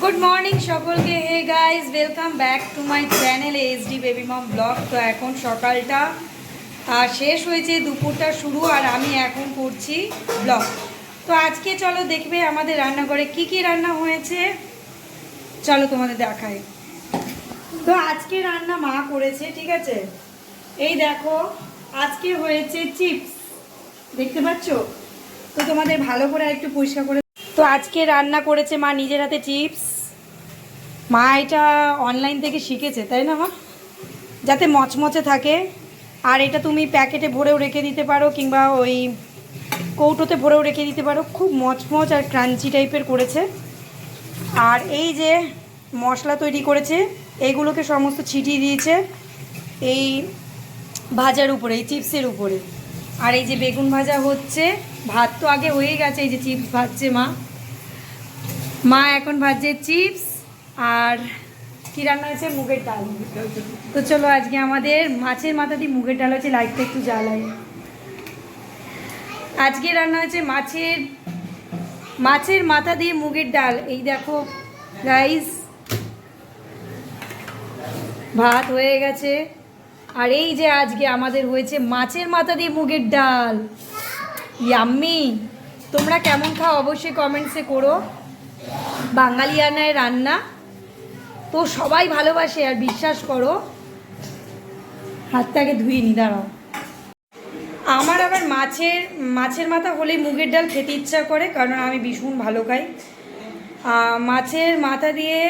Good morning সকলকে। Hey guys welcome back to my channel HD baby mom vlog তো এখন সকালটা শেষ হয়েছে, দুপুরটা শুরু, আর আমি এখন করছি ব্লগ তো আজকে চলো দেখবে আমাদের রান্নাঘরে কি কি রান্না হয়েছে। চলো তোমাদের দেখাই। তো আজকে রান্না মা করেছে, ঠিক আছে? এই দেখো, আজকে হয়েছে চিপস। দেখতে পাচ্ছ? তো তোমাদের ভালো করে একটু পরিষ্কার করে তো আজকে রান্না করেছে মা নিজের হাতে চিপস। মা এটা অনলাইন থেকে শিখেছে, তাই না মা? যাতে মচমচে থাকে। আর এটা তুমি প্যাকেটে ভরেও রেখে দিতে পারো, কিংবা ওই কৌটোতে ভরেও রেখে দিতে পারো। খুব মচমচ আর ক্রাঞ্চি টাইপের করেছে। আর এই যে মশলা তৈরি করেছে এইগুলোকে সমস্ত ছিটিয়ে দিয়েছে এই ভাজার উপরে, এই চিপসের উপরে। আর এই যে বেগুন ভাজা হচ্ছে, ভাত তো আগে হয়ে গেছে, এই যে চিপস ভাজছে মা। মা এখন ভাজছে চিপস আর কি রান্না হয়েছে? মুগের ডাল। তো চলো আজকে আমাদের মাছের মাথা দিয়ে মুগের ডাল হচ্ছে লাইটটা একটু জ্বালাই। আজকে রান্না হয়েছে মাছের মাছের মাথা দিয়ে মুগের ডাল। এই দেখো রাইস ভাত হয়ে গেছে। আর এই যে আজকে আমাদের হয়েছে মাছের মাথা দিয়ে মুগের ডাল। ইয়াম্মি তোমরা কেমন খাও অবশ্যই কমেন্টসে করো। বাঙালিয়ানায় রান্না। তো সবাই ভালোবাসে, আর বিশ্বাস করো, হাতটাকে ধুয়ে নি, দাঁড়াও। আমার আবার মাছের মাছের মাথা হলেই মুগের ডাল খেতে ইচ্ছা করে, কারণ আমি ভীষণ ভালো খাই। মাছের মাথা দিয়ে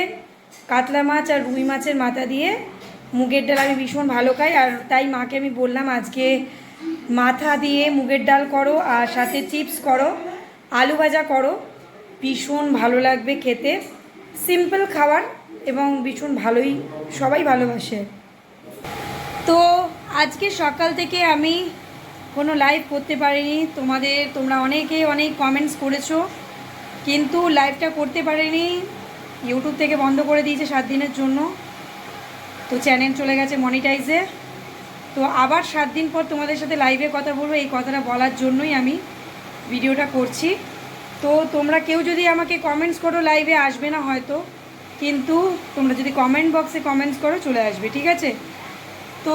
কাতলা মাছ আর রুই মাছের মাথা দিয়ে মুগের ডাল আমি ভীষণ ভালো খাই, আর তাই মাকে আমি বললাম, আজকে মাথা দিয়ে মুগের ডাল করো, আর সাথে চিপস করো, আলু ভাজা করো। ভীষণ ভালো লাগবে খেতে। সিম্পল খাবার এবং ভীষণ ভালোই, সবাই ভালোবাসে। তো আজকে সকাল থেকে আমি কোনো লাইভ করতে পারিনি। তোমাদের, তোমরা অনেকে অনেক কমেন্টস করেছ, কিন্তু লাইভটা করতে পারিনি। ইউটিউব থেকে বন্ধ করে দিয়েছে সাত দিনের জন্য। তো চ্যানেল চলে গেছে মনিটাইজে তো আবার সাত দিন পর তোমাদের সাথে লাইভে কথা বলব, এই কথাটা বলার জন্যই আমি ভিডিওটা করছি। তো তোমরা কেউ যদি আমাকে কমেন্টস করো লাইভে আসবে না হয়তো, কিন্তু তোমরা যদি কমেন্ট বক্সে কমেন্টস করো চলে আসবে, ঠিক আছে? তো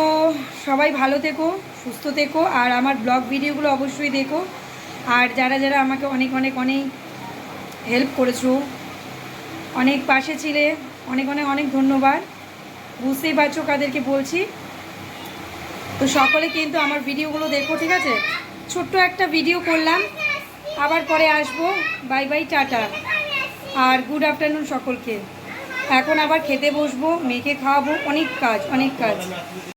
সবাই ভালো থেকো, সুস্থ থেকো, আর আমার ব্লগ ভিডিওগুলো অবশ্যই দেখো। আর যারা যারা আমাকে অনেক অনেক অনেক হেল্প করেছ, অনেক পাশে ছিলে, অনেক অনেক অনেক ধন্যবাদ। বুঝতেই পারছ কাদেরকে বলছি। তো সকলে কিন্তু আমার ভিডিওগুলো দেখো, ঠিক আছে? ছোট্ট একটা ভিডিও করলাম। আবার পরে আসব। Bye bye, tata. আর গুড আফটারনুন সকলকে। এখন আবার খেতে বসবো, মেয়েকে খাওয়াবো, অনেক কাজ অনেক কাজ।